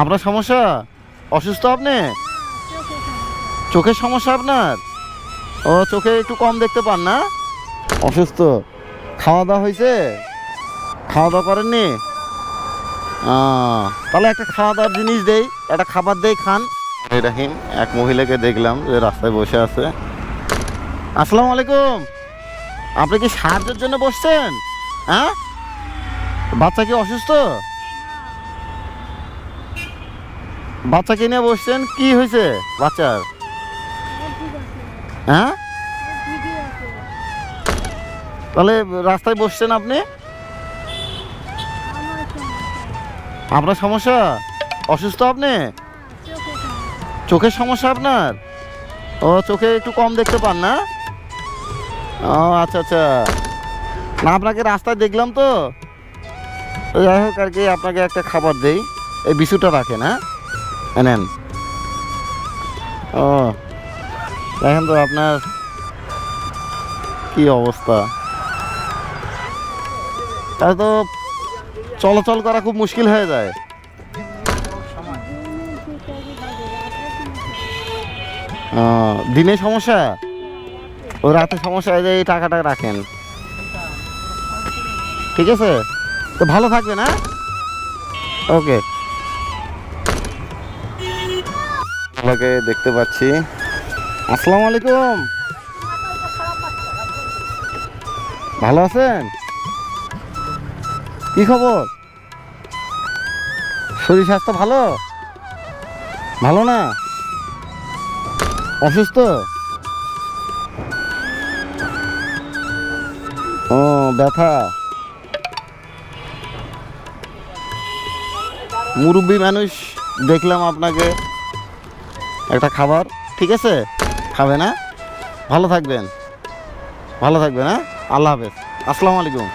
আপনার সমস্যা? অসুস্থ আপনি? চোখের সমস্যা আপনার? ও চোখে একটু কম দেখতে পান না? অসুস্থ। খাওয়া দাওয়া হয়েছে? খাওয়া দাওয়া করেননি? তাহলে একটা খাওয়া দাওয়ার জিনিস দেই একটা খাবার দেই খান। রাহিম এক মহিলাকে দেখলাম যে রাস্তায় বসে আছে। আসসালামু আলাইকুম। আপনি কি সাহায্যের জন্য বসছেন? হ্যাঁ? বাচ্চা কি অসুস্থ? বাচ্চাকে নিয়ে বসছেন? কি হয়েছে বাচ্চার? হ্যাঁ? তাহলে রাস্তায় বসছেন আপনি? আপনার সমস্যা? অসুস্থ আপনি? চোখের সমস্যা আপনার? ও, চোখে একটু কম দেখতে পান না? ও আচ্ছা আচ্ছা। না, আপনাকে রাস্তায় দেখলাম তো। যাই হোক আর কি, আপনাকে একটা খাবার দেই। এই বিস্কুটটা রাখেন হ্যাঁ? এই নেন। ও, দেখেন তো আপনার কি অবস্থা। তাহলে তো চলাচল করা খুব মুশকিল হয়ে যায়। দিনে সমস্যা? ও, রাতে সমস্যা হয়ে যায় এই টাকাটা রাখেন। ঠিক আছে? তো ভালো থাকবেন হ্যাঁ? ওকে। আপনাকে দেখতে পাচ্ছি। আসসালামু আলাইকুম। ভালো আছেন? কি খবর? শরীর স্বাস্থ্য ভালো? ভালো না? অসুস্থ? ও, ব্যথা। মুরব্বী মানুষ দেখলাম আপনাকে। একটা খাবার, ঠিক আছে? খাবে না? ভালো থাকবেন। ভালো থাকবেন হ্যাঁ? আল্লাহ হাফেজ। আসসালামু আলাইকুম।